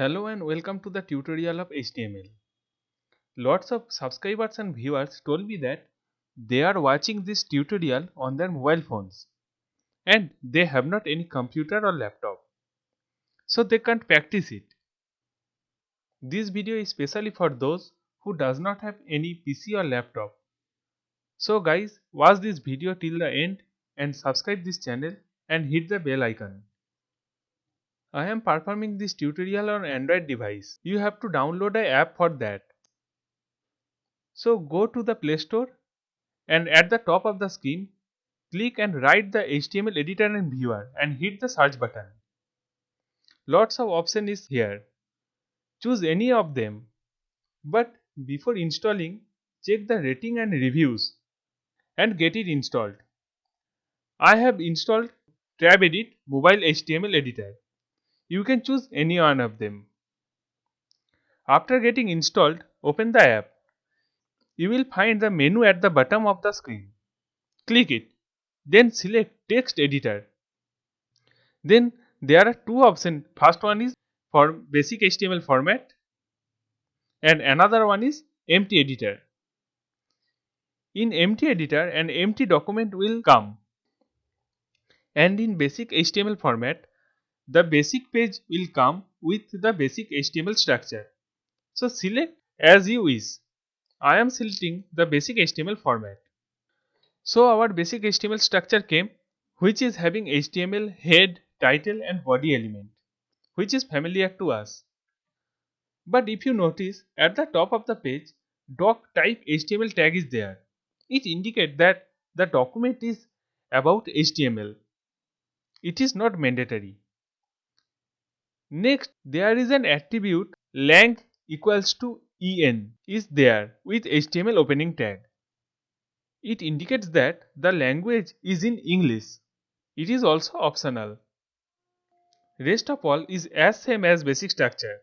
Hello and welcome to the tutorial of HTML. Lots of subscribers and viewers told me that they are watching this tutorial on their mobile phones and they have not any computer or laptop. So they can't practice it. This video is specially for those who does not have any PC or laptop. So guys watch this video till the end and subscribe this channel and hit the bell icon. I am performing this tutorial on Android device. You have to download a app for that. So go to the Play Store and at the top of the screen click and write the HTML editor and viewer and hit the search button. Lots of option is here. Choose any of them. But before installing check the rating and reviews and get it installed. I have installed TrapEdit mobile HTML editor. You can choose any one of them. After getting installed, open the app. You will find the menu at the bottom of the screen. Click it. Then select text editor. Then there are two options. First one is for basic HTML format and another one is empty editor. In empty editor an empty document will come and in basic HTML format the basic page will come with the basic HTML structure. So select as you wish. I am selecting the basic HTML format. So our basic HTML structure came which is having HTML head, title and body element which is familiar to us. But if you notice at the top of the page doc type HTML tag is there. It indicates that the document is about HTML. It is not mandatory. Next, there is an attribute lang equals to en is there with HTML opening tag. It indicates that the language is in English. It is also optional. Rest of all is as same as basic structure.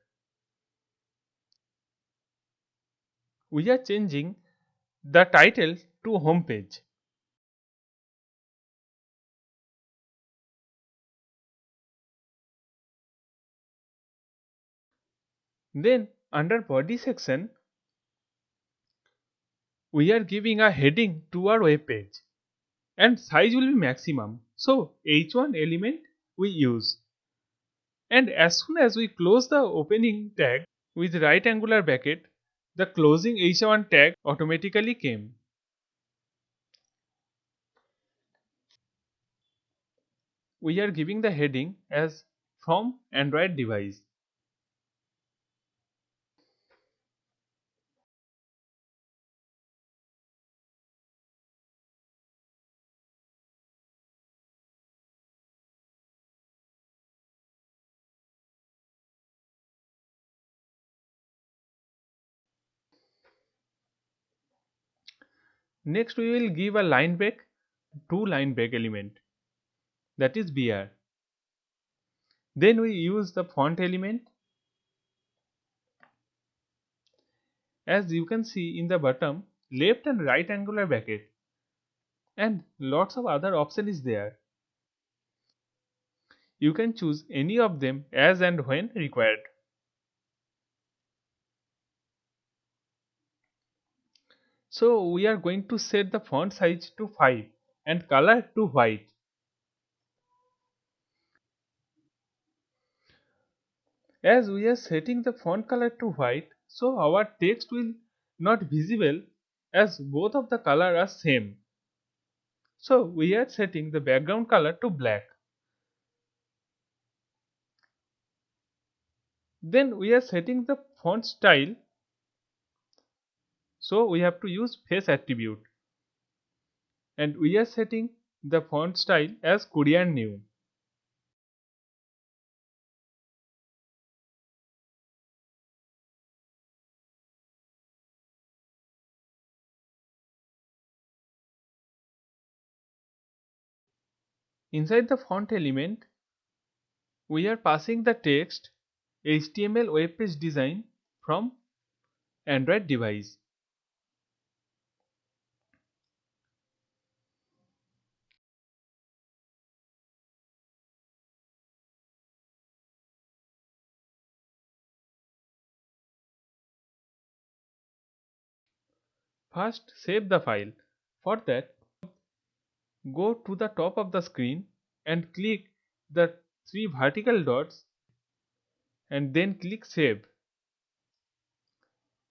We are changing the title to home page. Then under body section, we are giving a heading to our web page and size will be maximum. So h1 element we use. And as soon as we close the opening tag with right angular bracket, the closing h1 tag automatically came. We are giving the heading as from Android device. Next we will give a line break, two line break element that is BR. Then we use the font element. As you can see in the bottom, left and right angular bracket and lots of other option is there. You can choose any of them as and when required. So we are going to set the font size to 5 and color to white. As we are setting the font color to white, so our text will not visible as both of the color are same. So we are setting the background color to black. Then we are setting the font style so we have to use face attribute and we are setting the font style as Korean new. Inside the font element, we are passing the text HTML web page design from Android device. First save the file. For that go to the top of the screen and click the three vertical dots and then click save.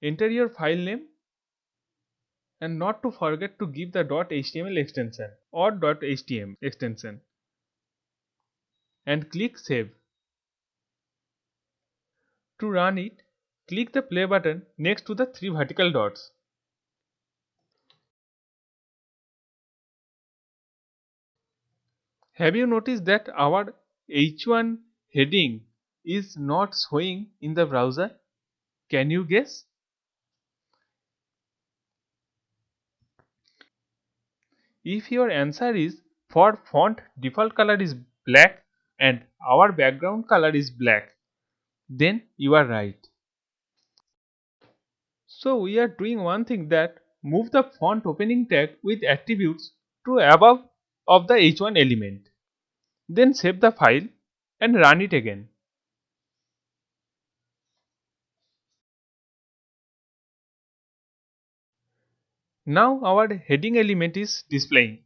Enter your file name and not to forget to give the .html extension or .htm extension and click save. To run it, click the play button next to the three vertical dots. Have you noticed that our H1 heading is not showing in the browser? Can you guess? If your answer is for font default color is black and our background color is black, then you are right. So we are doing one thing that move the font opening tag with attributes to above of the h1 element. Then save the file and run it again. Now our heading element is displaying.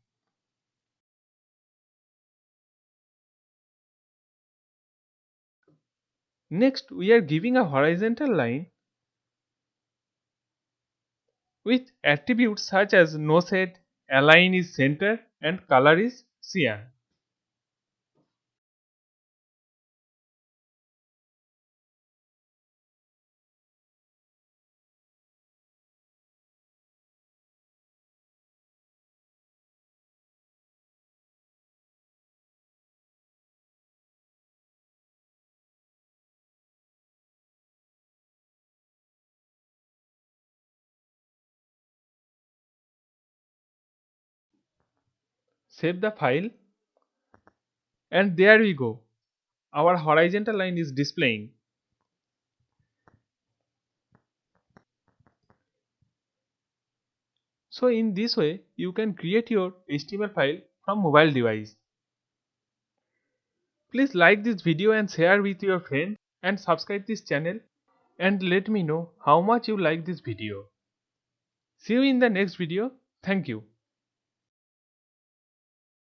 Next we are giving a horizontal line with attributes such as no shade, align is center and color is cyan. Save the file and there we go. Our horizontal line is displaying. So in this way you can create your HTML file from mobile device. Please like this video and share with your friends and subscribe this channel and let me know how much you like this video. See you in the next video. Thank you.